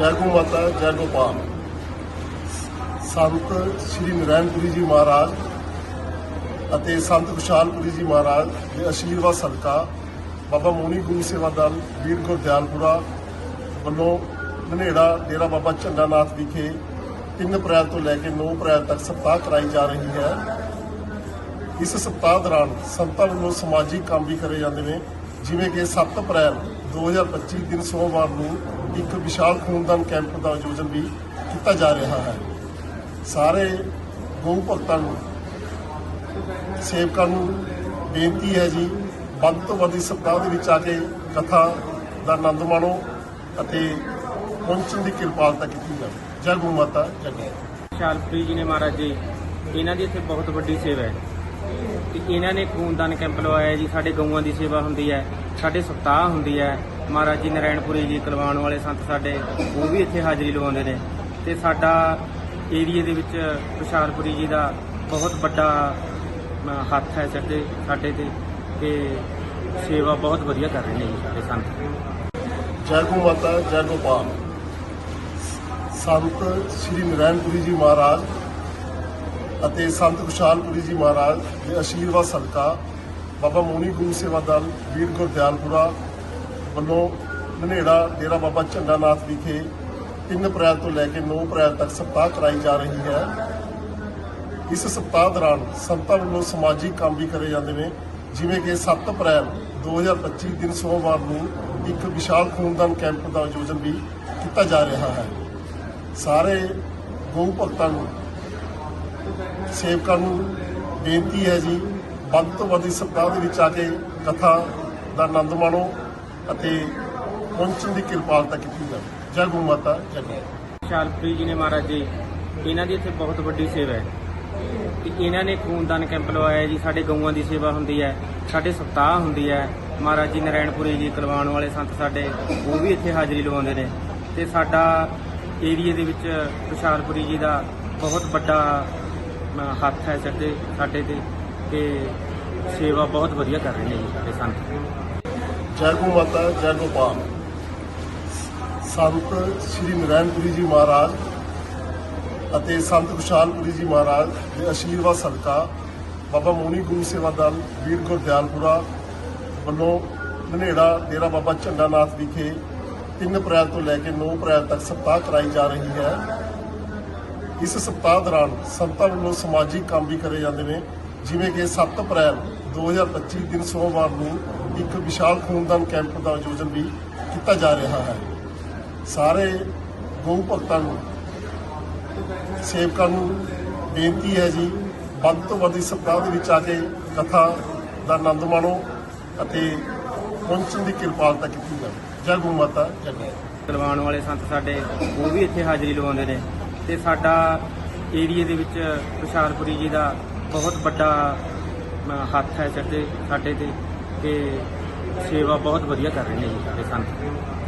ਜੈ ਗੋ ਮਾਤਾ ਜੈ ਗੋਪਾਲ ਸੰਤ ਸ੍ਰੀ ਨਰੈਣਪੁਰੀ ਜੀ ਮਹਾਰਾਜ ਅਤੇ ਸੰਤ ਖੁਸ਼ਾਲਪੁਰੀ ਜੀ ਮਹਾਰਾਜ ਦੇ ਅਸ਼ੀਰਵਾਦ ਸਦਕਾ ਬਾਬਾ ਮੋਨੀ ਗੁਰੂ ਸੇਵਾ ਦਲ, ਵੀਰ ਗੁਰਦਿਆਲਪੁਰਾ ਵੱਲੋਂ ਮਨੇੜਾ ਡੇਰਾ ਬਾਬਾ ਝੰਡਾਨਾਥ ਵਿਖੇ 3 ਅਪ੍ਰੈਲ ਤੋਂ ਲੈ ਕੇ 9 ਅਪ੍ਰੈਲ ਤੱਕ ਸਪਤਾਹ ਕਰਾਈ ਜਾ ਰਹੀ ਹੈ। ਇਸ ਸਪਤਾਹ ਦੌਰਾਨ ਸੰਤਾਂ ਵੱਲੋਂ ਸਮਾਜਿਕ ਕੰਮ ਵੀ ਕਰੇ ਜਾਂਦੇ ਨੇ। ਜਿਵੇਂ ਕਿ 7 ਅਪ੍ਰੈਲ 2025 ਦਿਨ ਸੋਮਵਾਰ ਨੂੰ ਇੱਕ ਵਿਸ਼ਾਲ ਖੂਨਦਾਨ ਕੈਂਪ ਦਾ ਆਯੋਜਨ ਵੀ ਕੀਤਾ ਜਾ ਰਿਹਾ ਹੈ। ਸਾਰੇ ਗਊ ਭਗਤਾਂ ਨੂੰ, ਸੇਵਕਾਂ ਨੂੰ ਬੇਨਤੀ ਹੈ ਜੀ, ਵੱਧ ਤੋਂ ਵੱਧ ਇਸ ਸਪਤਾਹ ਦੇ ਵਿੱਚ ਆ ਕੇ ਕਥਾ ਦਾ ਆਨੰਦ ਮਾਣੋ ਅਤੇ ਪਹੁੰਚਣ ਦੀ ਕਿਰਪਾਲਤਾ ਕੀਤੀ ਜਾਵੇ। ਜੈ ਗਊ ਮਾਤਾ, ਜੈ ਗਊ ਸ਼ਾਲਪ੍ਰੀ ਜੀ ਨੇ ਮਹਾਰਾਜ ਜੀ, ਇਹਨਾਂ ਦੀ ਇੱਥੇ ਬਹੁਤ ਵੱਡੀ ਸੇਵਾ ਹੈ। ਤੇ ਇਹਨਾਂ ਨੇ ਖੂਨਦਾਨ ਕੈਂਪ ਲਵਾਇਆ ਜੀ, ਸਾਡੇ ਗਊਆਂ ਦੀ ਸੇਵਾ ਹੁੰਦੀ ਹੈ, ਸਾਡੇ ਸਪਤਾਹ ਹੁੰਦੀ ਹੈ। ਮਹਾਰਾਜ ਜੀ ਨਰੈਣਪੁਰੀ ਜੀ, ਕਲਵਾਣ ਵਾਲੇ ਸੰਤ ਸਾਡੇ, ਉਹ ਵੀ ਇੱਥੇ ਹਾਜ਼ਰੀ ਲਵਾਉਂਦੇ ਨੇ। ਤੇ ਸਾਡਾ ਏਰੀਏ ਦੇ ਵਿੱਚ ਵਿਸ਼ਾਲਪੁਰੀ ਜੀ ਦਾ ਬਹੁਤ ਵੱਡਾ ਹੱਥ ਹੈ ਸਾਡੇ ਸਾਡੇ ਤੇ। ਤੇ ਸੇਵਾ ਬਹੁਤ ਵਧੀਆ ਕਰ ਰਹੇ ਨੇ ਜੀ ਸਾਡੇ ਸੰਤ। ਜੈ ਗੋ ਮਾਤਾ, ਜੈ ਗੋਪਾਲ ਸੰਤ ਸ੍ਰੀ ਨਰੈਣਪੁਰੀ ਜੀ ਮਹਾਰਾਜ ਅਤੇ ਸੰਤ ਖੁਸ਼ਾਲਪੁਰੀ ਜੀ ਮਹਾਰਾਜ ਦੇ ਆਸ਼ੀਰਵਾਦ ਸਦਕਾ ਬਾਬਾ ਮੋਨੀ ਗੁਰੂ ਸੇਵਾ ਦਲ, ਵੀਰ ਗੁਰਦਿਆਲਪੁਰਾ ਵੱਲੋਂ ਨਨੇੜਾ ਡੇਰਾ ਬਾਬਾ ਝੰਡਾਨਾਥ ਵਿਖੇ 3 ਅਪ੍ਰੈਲ ਤੋਂ ਲੈ ਕੇ 9 ਅਪ੍ਰੈਲ ਤੱਕ ਸਪਤਾਹ ਕਰਾਈ ਜਾ ਰਹੀ ਹੈ। ਇਸ ਸਪਤਾਹ ਦੌਰਾਨ ਸੰਤਾਂ ਵੱਲੋਂ ਸਮਾਜਿਕ ਕੰਮ ਵੀ ਕਰੇ ਜਾਂਦੇ ਨੇ, ਜਿਵੇਂ ਕਿ 7 ਅਪ੍ਰੈਲ 2025 ਦਿਨ ਸੋਮਵਾਰ ਨੂੰ ਇੱਕ ਵਿਸ਼ਾਲ ਖੂਨਦਾਨ ਕੈਂਪ ਦਾ ਆਯੋਜਨ ਵੀ ਕੀਤਾ ਜਾ ਰਿਹਾ ਹੈ। ਸਾਰੇ ਗਊ ਭਗਤਾਂ ਨੂੰ ਸੇਵਕਾਂ ਨੂੰ ਬੇਨਤੀ ਹੈ ਜੀ, ਵੱਧ ਤੋਂ ਵੱਧ ਇਸ ਸਪਤਾਹ ਦੇ ਵਿੱਚ ਆ ਕੇ ਕਥਾ ਦਾ ਆਨੰਦ ਮਾਣੋ ਅਤੇ ਪਹੁੰਚਣ ਦੀ ਕਿਰਪਾਲਤਾ ਕੀਤੀ ਜਾਵੇ। ਜੈ ਗਊ ਮਾਤਾ, ਜੈ ਗਊ ਸ਼ਾਲਪ੍ਰੀ ਜੀ ਨੇ ਮਹਾਰਾਜ ਜੀ, ਇਹਨਾਂ ਦੀ ਇੱਥੇ ਬਹੁਤ ਵੱਡੀ ਸੇਵਾ ਹੈ। ਤੇ ਇਹਨਾਂ ਨੇ ਖੂਨਦਾਨ ਕੈਂਪ ਲਵਾਇਆ ਜੀ, ਸਾਡੇ ਗਊਆਂ ਦੀ ਸੇਵਾ ਹੁੰਦੀ ਹੈ, ਸਾਡੇ ਸਪਤਾਹ ਹੁੰਦੀ ਹੈ। ਮਹਾਰਾਜ ਜੀ ਨਾਰਾਇਣਪੁਰੀ ਜੀ ਕਲਵਾਣ ਵਾਲੇ ਸੰਤ ਸਾਡੇ, ਉਹ ਵੀ ਇੱਥੇ ਹਾਜ਼ਰੀ ਲਵਾਉਂਦੇ ਨੇ। ਤੇ ਸਾਡਾ ਏਰੀਏ ਦੇ ਵਿੱਚ ਵਿਸ਼ਾਲਪੁਰੀ ਜੀ ਦਾ ਬਹੁਤ ਵੱਡਾ ਹੱਥ ਹੈ ਸਿਰ ਤੇ ਸਾਡੇ ਤੇ ਤੇ ਸੇਵਾ ਬਹੁਤ ਵਧੀਆ ਕਰ ਰਹੇ ਨੇ ਜੀ ਸਾਡੇ ਸੰਤ। ਜੈ ਗੋ ਮਾਤਾ, ਜੈ ਗੋਪਾਲ ਸੰਤ ਸ੍ਰੀ ਨਰੈਣਪੁਰੀ ਜੀ ਮਹਾਰਾਜ ਅਤੇ ਸੰਤ ਖੁਸ਼ਾਲਪੁਰੀ ਜੀ ਮਹਾਰਾਜ ਦੇ ਅਸ਼ੀਰਵਾਦ ਸਦਕਾ ਬਾਬਾ ਮੋਨੀ ਗੁਰੂ ਸੇਵਾ ਦਲ, ਵੀਰ ਗੁਰਦਿਆਲਪੁਰਾ ਵੱਲੋਂ ਮਨੇੜਾ ਡੇਰਾ ਬਾਬਾ ਝੰਡਾਨਾਥ ਵਿਖੇ 3 ਅਪ੍ਰੈਲ ਤੋਂ ਲੈ ਕੇ 9 ਅਪ੍ਰੈਲ ਤੱਕ ਸਪਤਾਹ ਕਰਾਈ ਜਾ ਰਹੀ ਹੈ। ਇਸ ਸਪਤਾਹ ਦੌਰਾਨ ਸੰਤਾਂ ਵੱਲੋਂ ਸਮਾਜਿਕ ਕੰਮ ਵੀ ਕਰੇ ਜਾਂਦੇ ਨੇ, ਜਿਵੇਂ ਕਿ 7 ਅਪ੍ਰੈਲ 2025 ਦਿਨ ਸੋਮਵਾਰ ਨੂੰ ਇੱਕ ਵਿਸ਼ਾਲ ਖੂਨਦਾਨ ਕੈਂਪ ਦਾ ਆਯੋਜਨ ਵੀ ਕੀਤਾ ਜਾ ਰਿਹਾ ਹੈ। ਸਾਰੇ ਗਊ ਭਗਤਾਂ ਨੂੰ, ਸੇਵਕਾਂ ਨੂੰ ਬੇਨਤੀ ਹੈ ਜੀ, ਵੱਧ ਤੋਂ ਵੱਧ ਇਸ ਸਪਤਾਹ ਦੇ ਵਿੱਚ ਆ ਕੇ ਕਥਾ ਦਾ ਆਨੰਦ ਮਾਣੋ ਅਤੇ ਪਹੁੰਚਣ ਦੀ ਕਿਰਪਾਲਤਾ ਕੀਤੀ ਜਾਵੇ। ਜੈ ਗਊ ਮਾਤਾ, ਜੈ ਕਰਵਾਉਣ ਵਾਲੇ ਸੰਤ ਸਾਡੇ, ਉਹ ਵੀ ਇੱਥੇ ਹਾਜ਼ਰੀ ਲਵਾਉਂਦੇ ਨੇ। ਤੇ ਸਾਡਾ ਏਰੀਏ ਦੇ ਵਿੱਚ ਹੁਸ਼ਿਆਰਪੁਰੀ ਜੀ ਦਾ ਬਹੁਤ ਵੱਡਾ ਹੱਥ ਹੈ ਸਿਰ ਸਾਡੇ ਤੇ ਤੇ ਸੇਵਾ ਬਹੁਤ ਵਧੀਆ ਕਰ ਰਹੇ ਨੇ ਜੀ ਸਾਡੇ ਸੰਤ।